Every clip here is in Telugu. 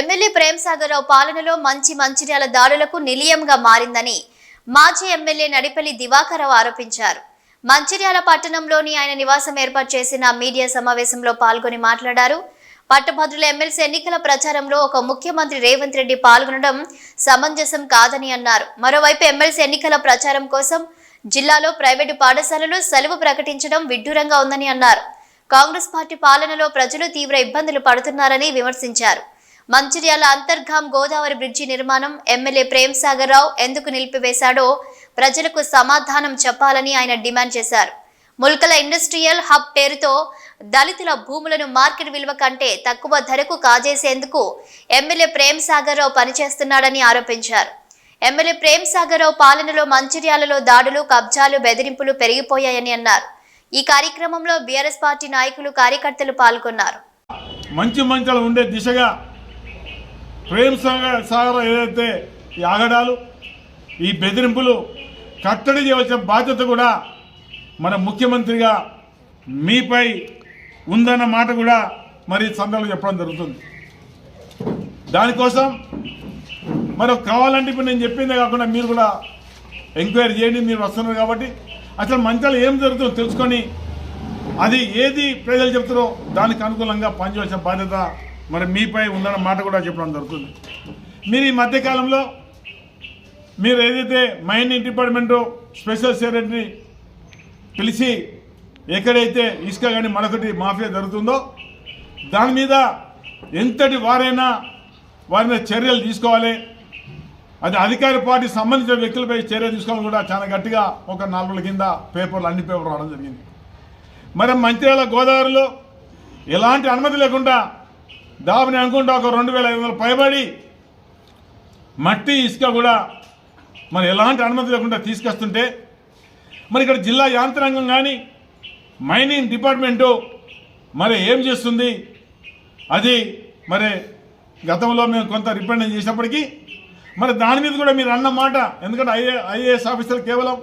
ఎమ్మెల్యే ప్రేమసాగర్ రావు పాలనలో మంచి మంచిర్యాల దాడులకు నిలయంగా మారిందని మాజీ ఎమ్మెల్యే నడిపల్లి దివాకరరావు ఆరోపించారు. మంచిర్యాల పట్టణంలోని ఆయన నివాసం ఏర్పాటు చేసిన మీడియా సమావేశంలో పాల్గొని మాట్లాడారు. పట్టభద్రుల ఎమ్మెల్సీ ఎన్నికల ప్రచారంలో ఒక ముఖ్యమంత్రి రేవంత్ రెడ్డి పాల్గొనడం సమంజసం కాదని అన్నారు. మరోవైపు ఎమ్మెల్సీ ఎన్నికల ప్రచారం కోసం జిల్లాలో ప్రైవేటు పాఠశాలలు సెలవు ప్రకటించడం విడ్డూరంగా ఉందని అన్నారు. కాంగ్రెస్ పార్టీ పాలనలో ప్రజలు తీవ్ర ఇబ్బందులు పడుతున్నారని విమర్శించారు. మంచిర్యాల అంతర్గాం గోదావరి బ్రిడ్జి నిర్మాణం ఎమ్మెల్యే ప్రేమ్ సాగర్ రావు ఎందుకు నిలిపివేశాడో ప్రజలకు సమాధానం చెప్పాలని ఆయన డిమాండ్ చేశారు. ముల్కల ఇండస్ట్రియల్ హబ్ పేరుతో దళితుల భూములను మార్కెట్ విలువ కంటే తక్కువ ధరకు కాజేసేందుకు ఎమ్మెల్యే ప్రేమ్ సాగర్ రావు పనిచేస్తున్నాడని ఆరోపించారు. ఎమ్మెల్యే ప్రేమ్ సాగర్ రావు పాలనలో మంచిర్యాలలో దాడులు కబ్జాలు బెదిరింపులు పెరిగిపోయాయని అన్నారు. ఈ కార్యక్రమంలో బీఆర్ఎస్ పార్టీ నాయకులు కార్యకర్తలు పాల్గొన్నారు. మంచి మంచాలు ఉండే దిశగా ప్రేమ్ సాగర్ సాగర్ ఏదైతే ఈ ఆగడాలు ఈ బెదిరింపులు కట్టడి చేయవలసిన బాధ్యత కూడా మన ముఖ్యమంత్రిగా మీపై ఉందన్న మాట కూడా మరి ఈ సందర్భంలో చెప్పడం జరుగుతుంది. దానికోసం మరి కావాలంటే ఇప్పుడు నేను చెప్పిందే కాకుండా మీరు కూడా ఎంక్వైరీ చేయండి మీరు వస్తున్నారు కాబట్టి అసలు మంచాలు ఏం జరుగుతుందో తెలుసుకొని అది ఏది ప్రజలు చెప్తారో దానికి అనుకూలంగా పనిచేయాల్సిన బాధ్యత మరి మీపై ఉందన్న మాట కూడా చెప్పడం జరుగుతుంది. మీరు ఈ మధ్యకాలంలో మీరు ఏదైతే మైనింగ్ డిపార్ట్మెంట్ స్పెషల్ సెక్రటరీని పిలిచి ఎక్కడైతే ఇసుక కానీ మరొకటి మాఫియా జరుగుతుందో దాని మీద ఎంతటి వారైనా వారి మీద చర్యలు తీసుకోవాలి. అది అధికార పార్టీ సంబంధించిన వ్యక్తులపై చర్య తీసుకోవాలని కూడా చాలా గట్టిగా ఒక నాలుగు కింద పేపర్లు అన్ని పేపర్లు రావడం జరిగింది. మరి మంచిర్యాల గోదావరిలో ఎలాంటి అనుమతి లేకుండా దాబని అనుకుంటా ఒక రెండు వేల ఐదు వందల పైబడి మట్టి ఇసుక కూడా మరి ఎలాంటి అనుమతి లేకుండా తీసుకొస్తుంటే మరి ఇక్కడ జిల్లా యాంత్రాంగం కానీ మైనింగ్ డిపార్ట్మెంటు మరి ఏం చేస్తుంది? అది మరి గతంలో మేము కొంత రిపెండ్ చేసినప్పటికీ మరి దాని మీద కూడా మీరు అన్న మాట ఎందుకంటే ఐఏ ఐఏఎస్ ఆఫీసర్లు కేవలం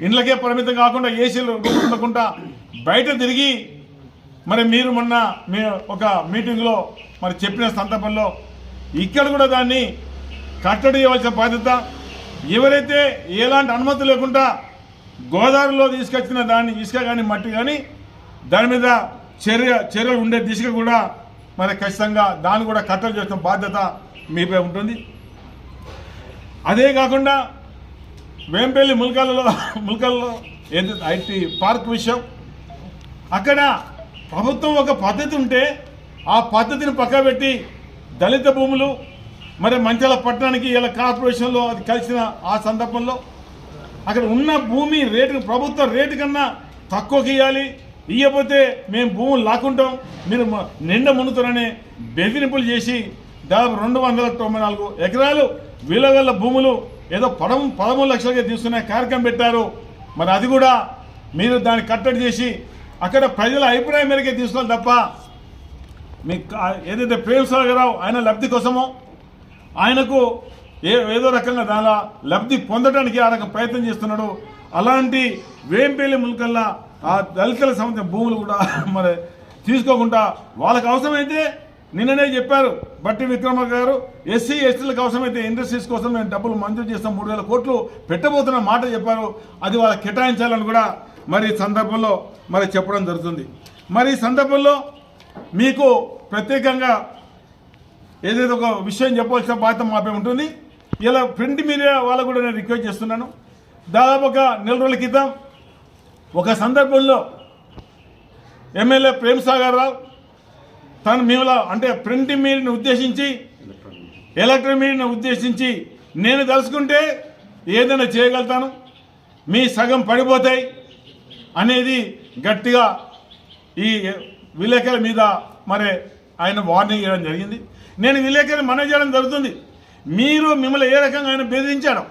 ఇండ్లకే పరిమితం కాకుండా ఏసీలు ఉండకుండా బయట తిరిగి మరి మీరు మొన్న మీ ఒక మీటింగ్లో మరి చెప్పిన సందర్భంలో ఇక్కడ కూడా దాన్ని కట్టడి చేయవలసిన బాధ్యత ఎవరైతే ఎలాంటి అనుమతి లేకుండా గోదావరిలో తీసుకొచ్చిన దాన్ని ఇసుక కానీ మట్టి కానీ దాని మీద చర్య చర్యలు ఉండే దిశగా కూడా మరి ఖచ్చితంగా దాన్ని కూడా కట్టడి చేసిన బాధ్యత మీపై ఉంటుంది. అదే కాకుండా వేంపల్లి ముల్కాలలో ముల్కల్లో ఏదైతే ఐటీ పార్క్ విషయం అక్కడ ప్రభుత్వం ఒక పద్ధతి ఉంటే ఆ పద్ధతిని పక్కబెట్టి దళిత భూములు మరి మంచాల పట్టణానికి ఇలా కార్పొరేషన్లో అది కలిసిన ఆ సందర్భంలో అక్కడ ఉన్న భూమి రేటు ప్రభుత్వ రేటు కన్నా తక్కువకి ఇవ్వాలి. ఇవ్వకపోతే మేము భూములు లాక్కుంటాం. మీరు నిండ నిండా బెదిరింపులు చేసి దాదాపు రెండు వందల తొంభై నాలుగు ఎకరాలు విలువగల భూములు ఏదో పడము పదమూడు లక్షలకే తీసుకునే కార్యక్రమం పెట్టారు. మరి అది కూడా మీరు దాన్ని కట్టడి చేసి అక్కడ ప్రజల అభిప్రాయం మేరకే తీసుకోవాలి తప్ప మీ కా- ఏదైతే ప్రేమసాగరావు ఆయన లబ్ధి కోసమో ఆయనకు ఏ ఏదో రకంగా దానిలో లబ్ధి పొందడానికి ఆ రకం ప్రయత్నం చేస్తున్నాడు. అలాంటి వేంపేలి ములకల్లా ఆ దళితుల సంబంధించిన భూములు కూడా మరి తీసుకోకుండా వాళ్ళకి అవసరమైతే నిన్ననే చెప్పారు బట్టి విక్రమ గారు ఎస్సీ ఎస్టీలకు అవసరమైతే ఇండస్ట్రీస్ కోసం మేము డబ్బులు మంజూరు చేస్తాం మూడు వేల కోట్లు పెట్టబోతున్న మాట చెప్పారు. అది వాళ్ళకి కేటాయించాలని కూడా మరి సందర్భంలో మరి చెప్పడం జరుగుతుంది. మరి ఈ సందర్భంలో మీకు ప్రత్యేకంగా ఏదైతే ఒక విషయం చెప్పవలసిన బాధ్యత మాపై ఉంటుంది. ఇలా ప్రింట్ మీడియా వాళ్ళకు కూడా నేను రిక్వెస్ట్ చేస్తున్నాను. దాదాపు ఒక నెల రోజుల క్రితం ఒక సందర్భంలో ఎమ్మెల్యే ప్రేమ్ సాగర్ రావు తను మేము అంటే ప్రింట్ మీడియాని ఉద్దేశించి ఎలక్ట్రానిక్ మీడియాని ఉద్దేశించి నేను తలుచుకుంటే ఏదైనా చేయగలుగుతాను. మీ సగం పడిపోతాయి అనేది గట్టిగా ఈ విలేకరుల మీద మరి ఆయన వార్నింగ్ ఇవ్వడం జరిగింది. నేను విలేకరులు మనం చేయడం జరుగుతుంది. మీరు మిమ్మల్ని ఏ రకంగా ఆయన బెదిరించాడో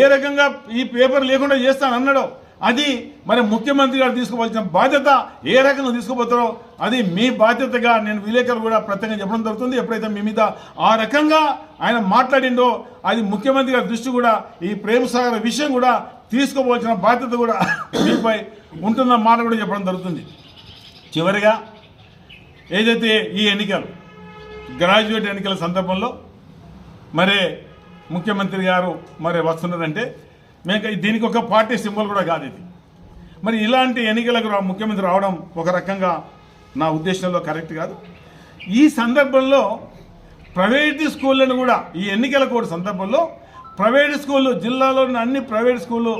ఏ రకంగా ఈ పేపర్ లేకుండా చేస్తాను అన్నాడో అది మరి ముఖ్యమంత్రి గారు తీసుకోవాల్సిన బాధ్యత ఏ రకంగా తీసుకుపోతారో అది మీ బాధ్యతగా నేను విలేకరులు కూడా ప్రత్యేకంగా చెప్పడం జరుగుతుంది. ఎప్పుడైతే మీ మీద ఆ రకంగా ఆయన మాట్లాడిండో అది ముఖ్యమంత్రి గారి దృష్టి కూడా ఈ ప్రేమ సాగర్ విషయం కూడా తీసుకోవాల్సిన బాధ్యత కూడా మీపై ఉంటున్న మాట కూడా చెప్పడం జరుగుతుంది. చివరిగా ఏదైతే ఈ ఎన్నికలు గ్రాడ్యుయేట్ ఎన్నికల సందర్భంలో మరి ముఖ్యమంత్రి గారు మరి వస్తున్నారంటే మేము దీనికి ఒక పార్టీ సింబల్ కూడా కాదు ఇది. మరి ఇలాంటి ఎన్నికలకు ముఖ్యమంత్రి రావడం ఒక రకంగా నా ఉద్దేశంలో కరెక్ట్ కాదు. ఈ సందర్భంలో ప్రైవేట్ స్కూళ్ళను కూడా ఈ ఎన్నికల కోడ్ సందర్భంలో ప్రైవేట్ స్కూళ్ళు జిల్లాలోని అన్ని ప్రైవేట్ స్కూళ్ళు